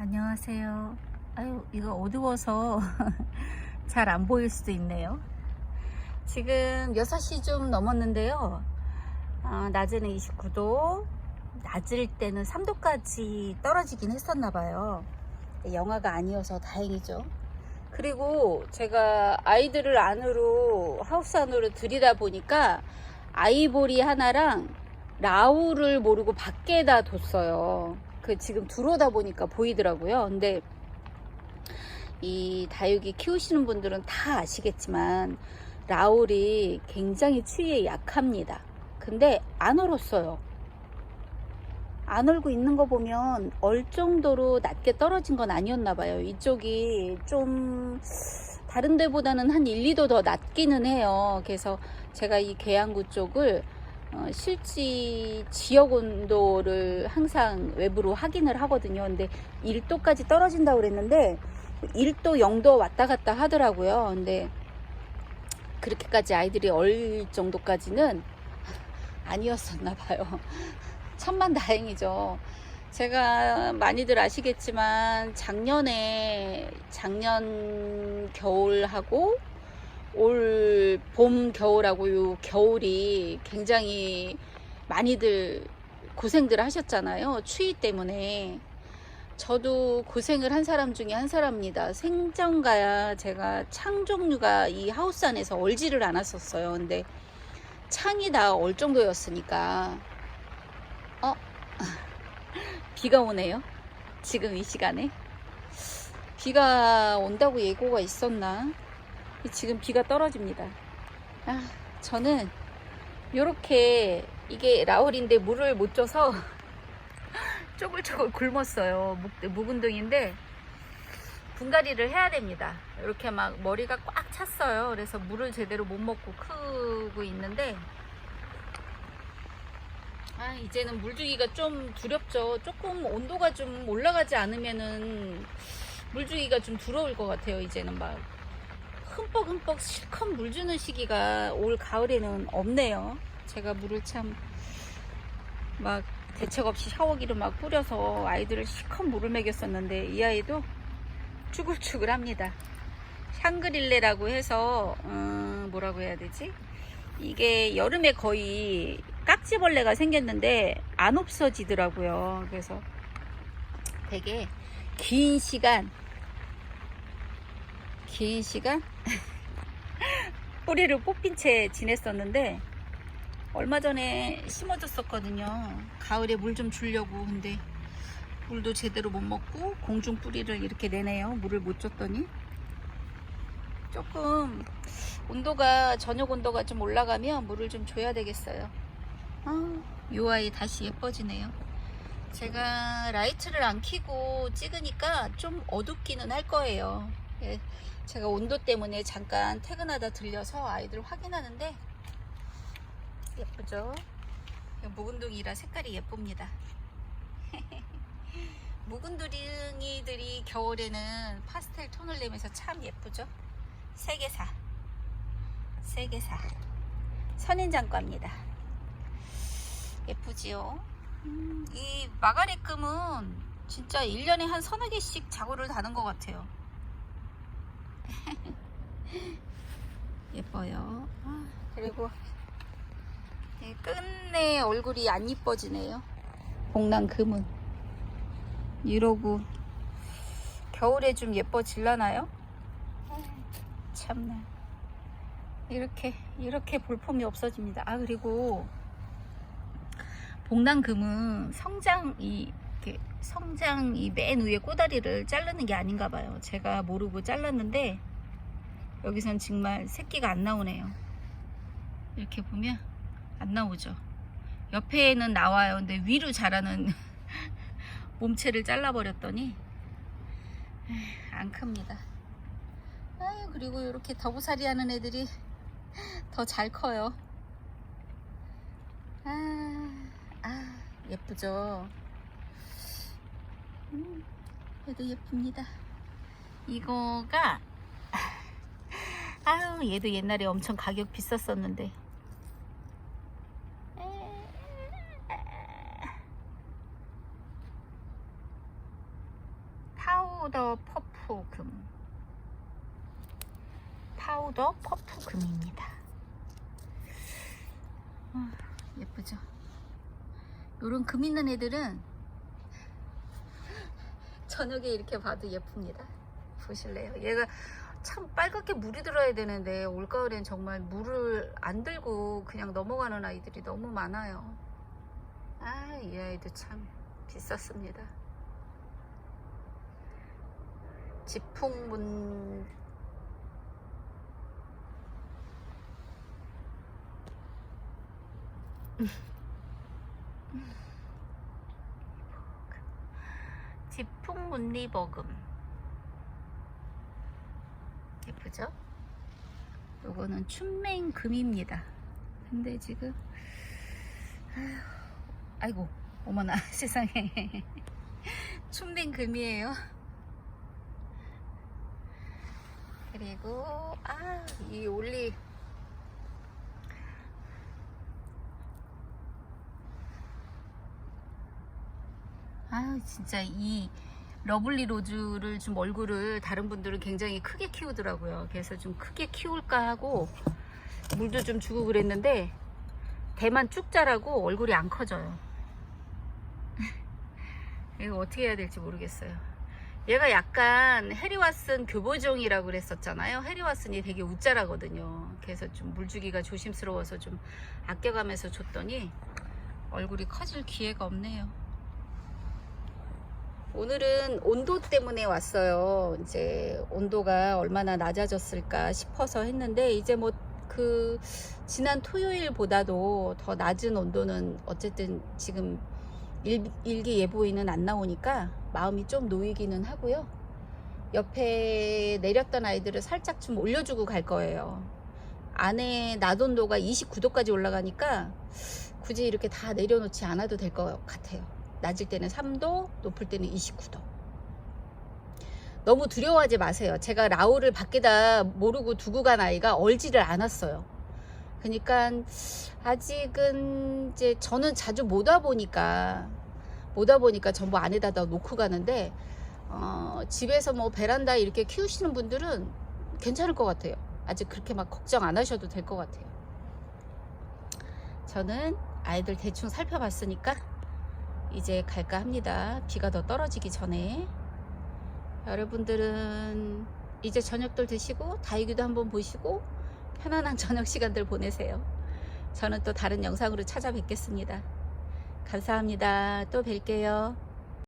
안녕하세요. 아유, 이거 어두워서 잘 안 보일 수도 있네요. 지금 6시 좀 넘었는데요. 아, 낮에는 29도, 낮을 때는 3도까지 떨어지긴 했었나 봐요. 영하가 아니어서 다행이죠. 그리고 제가 아이들을 안으로, 하우스 안으로 들이다 보니까 아이보리 하나랑 라우를 모르고 밖에다 뒀어요. 그 지금 들어오다 보니까 보이더라고요. 근데 이 다육이 키우시는 분들은 다 아시겠지만 라울이 굉장히 추위에 약합니다. 근데 안 얼었어요. 안 얼고 있는 거 보면 얼 정도로 낮게 떨어진 건 아니었나 봐요. 이쪽이 좀 다른 데보다는 한 1, 2도 더 낮기는 해요. 그래서 제가 이 계양구 쪽을 어, 실지 지역 온도를 항상 외부로 확인을 하거든요. 근데 1도까지 떨어진다고 그랬는데 1도, 0도 왔다 갔다 하더라고요. 근데 그렇게까지 아이들이 얼 정도까지는 아니었었나 봐요. 천만 다행이죠. 제가 많이들 아시겠지만 작년에 작년 겨울하고 올 봄 겨울하고 요 겨울이 굉장히 많이들 고생들 하셨잖아요. 추위 때문에. 저도 고생을 한 사람 중에 한 사람입니다. 생전가야 제가 창 종류가 이 하우스 안에서 얼지를 않았었어요. 근데 창이 다 얼 정도였으니까 어 비가 오네요. 지금 이 시간에 비가 온다고 예고가 있었나? 지금 비가 떨어집니다. 아, 저는 이렇게 이게 라울인데 물을 못 줘서 쪼글쪼글 굶었어요. 묵, 묵은둥인데 분갈이를 해야 됩니다. 이렇게 막 머리가 꽉 찼어요. 그래서 물을 제대로 못 먹고 크고 있는데 아 이제는 물 주기가 좀 두렵죠. 조금 온도가 좀 올라가지 않으면은 물 주기가 좀 두려울 것 같아요. 이제는 막 흠뻑흠뻑 실컷 물 주는 시기가 올 가을에는 없네요. 제가 물을 참 막 대책 없이 샤워기를 막 뿌려서 아이들을 실컷 물을 먹였었는데 이 아이도 쭈글쭈글 합니다. 샹그릴레라고 해서 음, 뭐라고 해야 되지? 이게 여름에 거의 깍지벌레가 생겼는데 안 없어지더라고요. 그래서 되게 긴 시간 긴 시간 뿌리를 뽑힌 채 지냈었는데 얼마 전에 심어줬었거든요. 가을에 물 좀 주려고 근데 물도 제대로 못 먹고 공중 뿌리를 이렇게 내네요. 물을 못 줬더니 조금 온도가 저녁 온도가 좀 올라가면 물을 좀 줘야 되겠어요. 아, 요 아이 다시 예뻐지네요. 제가 라이트를 안 켜고 찍으니까 좀 어둡기는 할 거예요. 예, 제가 온도 때문에 잠깐 퇴근하다 들려서 아이들 확인하는데 예쁘죠? 묵은둥이라 색깔이 예쁩니다. 묵은둥이들이 겨울에는 파스텔 톤을 내면서 참 예쁘죠? 세계사. 세계사. 선인장과입니다. 예쁘지요? 음, 이 마가리금은 진짜 1년에 한 서너 개씩 자구를 다는 것 같아요. 예뻐요. 아, 그리고 예, 끝내 얼굴이 안 이뻐지네요. 복랑 금은. 이러고 겨울에 좀 예뻐질라나요? 참나. 이렇게 이렇게 볼품이 없어집니다. 아 그리고 복랑금은 성장 이 이렇게 성장 이 맨 위에 꼬다리를 자르는 게 아닌가 봐요. 제가 모르고 잘랐는데 여기선 정말 새끼가 안 나오네요. 이렇게 보면 안 나오죠. 옆에는 나와요. 근데 위로 자라는 몸체를 잘라버렸더니 안 큽니다. 아유 그리고 이렇게 더부살이 하는 애들이 더 잘 커요. 아, 아 예쁘죠. 음, 얘도 예쁩니다. 이거가 아유 얘도 옛날에 엄청 가격 비쌌었는데 파우더 퍼프 금. 파우더 퍼프 금입니다. 아, 예쁘죠? 요런 금 있는 애들은 저녁에 이렇게 봐도 예쁩니다. 보실래요? 얘가 참 빨갛게 물이 들어야 되는데 올가을엔 정말 물을 안 들고 그냥 넘어가는 아이들이 너무 많아요. 아, 이 아이도 참 비쌌습니다. 지풍문 지풍문리버금 예쁘죠? 요거는 춘맹 금입니다. 근데 지금 아휴, 아이고 어머나 세상에 춘맹 금이에요. 그리고 아 이 올리 아 진짜 이 러블리 로즈를 좀 얼굴을 다른 분들은 굉장히 크게 키우더라고요. 그래서 좀 크게 키울까 하고 물도 좀 주고 그랬는데 대만 쭉 자라고 얼굴이 안 커져요. 이거 어떻게 해야 될지 모르겠어요. 얘가 약간 해리왓슨 교보종이라고 그랬었잖아요. 해리왓슨이 되게 웃자라거든요. 그래서 좀 물주기가 조심스러워서 좀 아껴가면서 줬더니 얼굴이 커질 기회가 없네요. 오늘은 온도 때문에 왔어요. 이제 온도가 얼마나 낮아졌을까 싶어서 했는데 이제 뭐 그 지난 토요일보다도 더 낮은 온도는 어쨌든 지금 일, 일기 예보에는 안 나오니까 마음이 좀 놓이기는 하고요. 옆에 내렸던 아이들을 살짝 좀 올려주고 갈 거예요. 안에 낮 온도가 29도까지 올라가니까 굳이 이렇게 다 내려놓지 않아도 될 것 같아요. 낮을 때는 3도, 높을 때는 29도. 너무 두려워하지 마세요. 제가 라오를 밖에다 모르고 두고 간 아이가 얼지를 않았어요. 그러니까 아직은 이제 저는 자주 못 와 보니까 못 와 보니까 전부 안에다 다 놓고 가는데 어, 집에서 뭐 베란다 이렇게 키우시는 분들은 괜찮을 것 같아요. 아직 그렇게 막 걱정 안 하셔도 될 것 같아요. 저는 아이들 대충 살펴봤으니까 이제 갈까 합니다. 비가 더 떨어지기 전에. 여러분들은 이제 저녁들 드시고 다이기도 한번 보시고 편안한 저녁 시간들 보내세요. 저는 또 다른 영상으로 찾아뵙겠습니다. 감사합니다. 또 뵐게요.